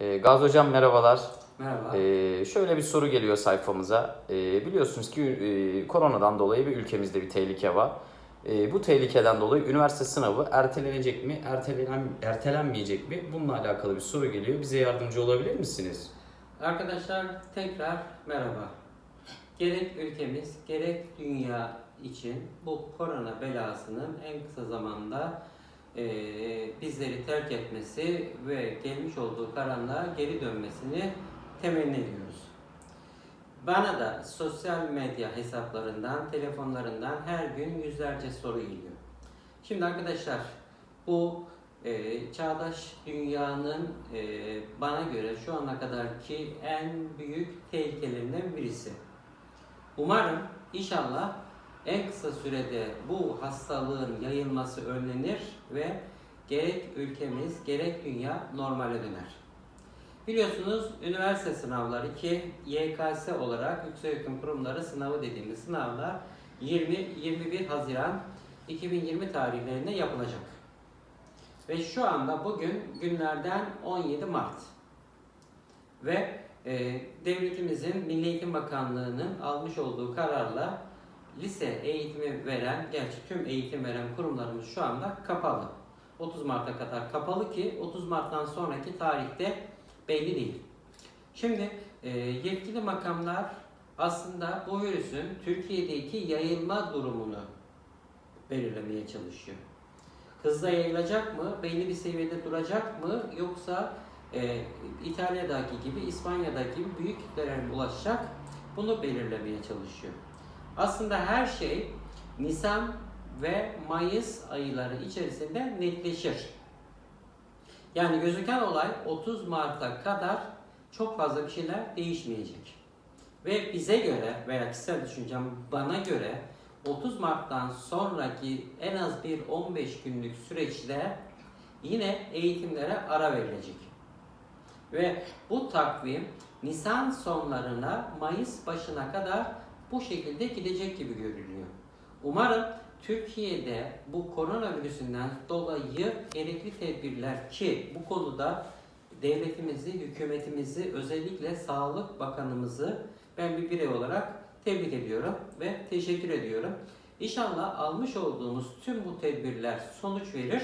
Ee, Gaz Hocam merhabalar. Merhaba. Ee, şöyle bir soru geliyor sayfamıza. Ee, biliyorsunuz ki e, koronadan dolayı bir ülkemizde bir tehlike var. Ee, bu tehlikeden dolayı üniversite sınavı ertelenecek mi, ertelenen, ertelenmeyecek mi? Bununla alakalı bir soru geliyor. Bize yardımcı olabilir misiniz? Arkadaşlar tekrar merhaba. Gerek ülkemiz gerek dünya için bu korona belasının en kısa zamanda eee, bizleri terk etmesi ve gelmiş olduğu karanlığa geri dönmesini temenni ediyoruz. Bana da sosyal medya hesaplarından, telefonlarından her gün yüzlerce soru geliyor. Şimdi arkadaşlar bu e, çağdaş dünyanın e, bana göre şu ana kadarki en büyük tehlikelerinden birisi. Umarım inşallah en kısa sürede bu hastalığın yayılması önlenir ve gerek ülkemiz gerek dünya normale döner. Biliyorsunuz üniversite sınavları ki YKS olarak Yükseköğretim Kurumları sınavı dediğimiz sınavlar 20-21 Haziran 2020 tarihlerinde yapılacak. Ve şu anda bugün günlerden 17 Mart. Ve e, devletimizin Milli Eğitim Bakanlığı'nın almış olduğu kararla lise eğitimi veren, gerçi tüm eğitim veren kurumlarımız şu anda kapalı. 30 Mart'a kadar kapalı ki 30 Mart'tan sonraki tarihte belli değil. Şimdi e, yetkili makamlar aslında bu virüsün Türkiye'deki yayılma durumunu belirlemeye çalışıyor. Hızla yayılacak mı? Belli bir seviyede duracak mı? Yoksa e, İtalya'daki gibi, İspanya'daki gibi büyük kitlelere ulaşacak? Bunu belirlemeye çalışıyor. Aslında her şey Nisan ve Mayıs ayları içerisinde netleşir. Yani gözüken olay 30 Mart'a kadar çok fazla bir şeyler değişmeyecek. Ve bize göre veya kişisel düşüncem bana göre 30 Mart'tan sonraki en az bir 15 günlük süreçte yine eğitimlere ara verilecek. Ve bu takvim Nisan sonlarına Mayıs başına kadar bu şekilde gidecek gibi görünüyor. Umarım Türkiye'de bu koronavirüsünden dolayı gerekli tedbirler ki bu konuda devletimizi, hükümetimizi, özellikle Sağlık Bakanımızı ben bir birey olarak tebrik ediyorum ve teşekkür ediyorum. İnşallah almış olduğumuz tüm bu tedbirler sonuç verir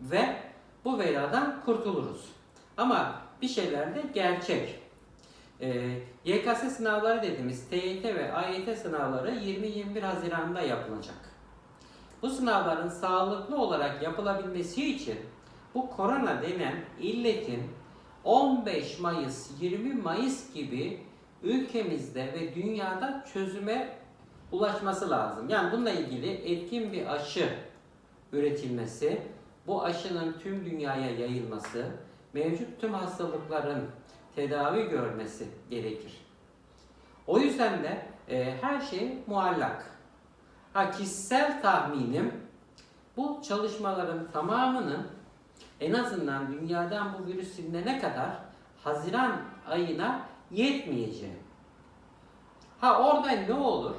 ve bu beladan kurtuluruz. Ama bir şeyler de gerçek. Ee, YKS sınavları dediğimiz TYT ve AYT sınavları 20-21 Haziran'da yapılacak. Bu sınavların sağlıklı olarak yapılabilmesi için bu korona denen illetin 15 Mayıs, 20 Mayıs gibi ülkemizde ve dünyada çözüme ulaşması lazım. Yani bununla ilgili etkin bir aşı üretilmesi, bu aşının tüm dünyaya yayılması, mevcut tüm hastalıkların tedavi görmesi gerekir. O yüzden de e, her şey muallak. Ha kişisel tahminim bu çalışmaların tamamının en azından dünyadan bu virüs silinene kadar Haziran ayına yetmeyeceği. Ha orada ne olur?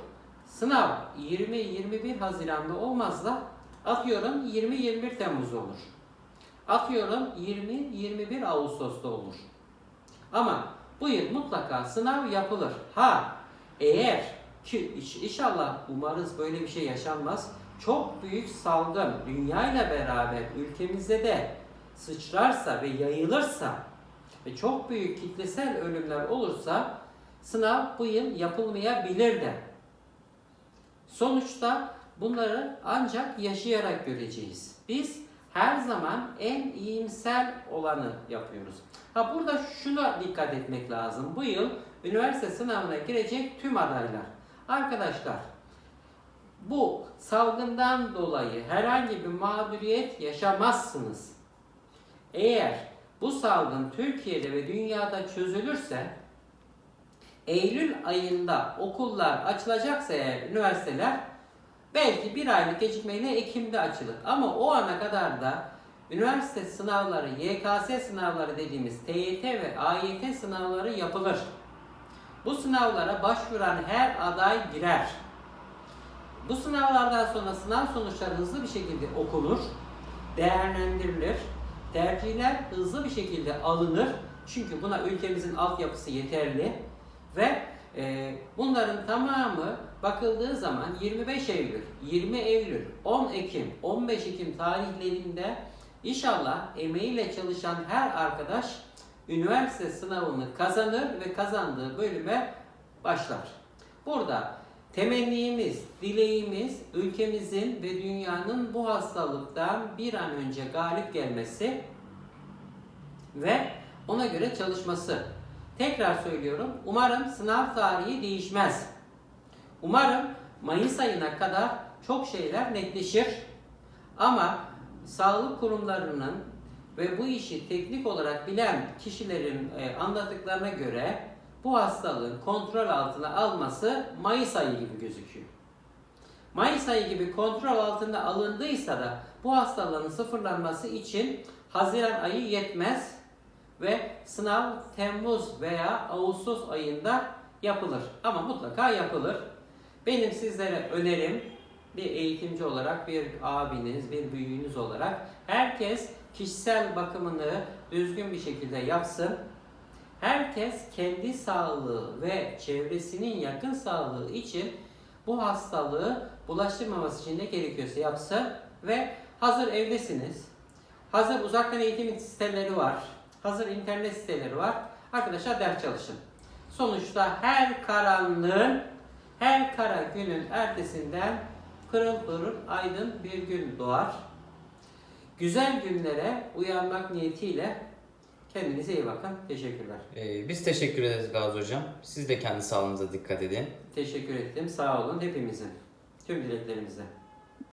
Sınav 20-21 Haziran'da olmaz da atıyorum 20-21 Temmuz olur. Atıyorum 20-21 Ağustos'ta olur. Ama bu yıl mutlaka sınav yapılır. Ha eğer ki inşallah umarız böyle bir şey yaşanmaz. Çok büyük salgın dünyayla beraber ülkemizde de sıçrarsa ve yayılırsa ve çok büyük kitlesel ölümler olursa sınav bu yıl yapılmayabilir de. Sonuçta bunları ancak yaşayarak göreceğiz. Biz her zaman en iyimser olanı yapıyoruz. Ha burada şuna dikkat etmek lazım. Bu yıl üniversite sınavına girecek tüm adaylar. Arkadaşlar bu salgından dolayı herhangi bir mağduriyet yaşamazsınız. Eğer bu salgın Türkiye'de ve dünyada çözülürse Eylül ayında okullar açılacaksa eğer üniversiteler belki bir aylık gecikmeyle Ekim'de açılır. Ama o ana kadar da üniversite sınavları, YKS sınavları dediğimiz TYT ve AYT sınavları yapılır. Bu sınavlara başvuran her aday girer. Bu sınavlardan sonra sınav sonuçları hızlı bir şekilde okunur, değerlendirilir, tercihler hızlı bir şekilde alınır. Çünkü buna ülkemizin altyapısı yeterli ve e, bunların tamamı bakıldığı zaman 25 Eylül, 20 Eylül, 10 Ekim, 15 Ekim tarihlerinde inşallah emeğiyle çalışan her arkadaş üniversite sınavını kazanır ve kazandığı bölüme başlar. Burada temennimiz, dileğimiz ülkemizin ve dünyanın bu hastalıktan bir an önce galip gelmesi ve ona göre çalışması. Tekrar söylüyorum, umarım sınav tarihi değişmez. Umarım Mayıs ayına kadar çok şeyler netleşir. Ama sağlık kurumlarının ve bu işi teknik olarak bilen kişilerin e, anlattıklarına göre bu hastalığın kontrol altına alması Mayıs ayı gibi gözüküyor. Mayıs ayı gibi kontrol altında alındıysa da bu hastalığın sıfırlanması için Haziran ayı yetmez ve sınav Temmuz veya Ağustos ayında yapılır. Ama mutlaka yapılır. Benim sizlere önerim bir eğitimci olarak, bir abiniz, bir büyüğünüz olarak herkes kişisel bakımını düzgün bir şekilde yapsın. Herkes kendi sağlığı ve çevresinin yakın sağlığı için bu hastalığı bulaştırmaması için ne gerekiyorsa yapsın ve hazır evdesiniz. Hazır uzaktan eğitim siteleri var. Hazır internet siteleri var. Arkadaşlar ders çalışın. Sonuçta her karanlığın, her kara günün ertesinden pırıl pırıl aydın bir gün doğar. Güzel günlere uyanmak niyetiyle kendinize iyi bakın. Teşekkürler. Ee, biz teşekkür ederiz Gazi Hocam. Siz de kendi sağlığınıza dikkat edin. Teşekkür ettim. Sağ olun hepimizin. Tüm dileklerimize.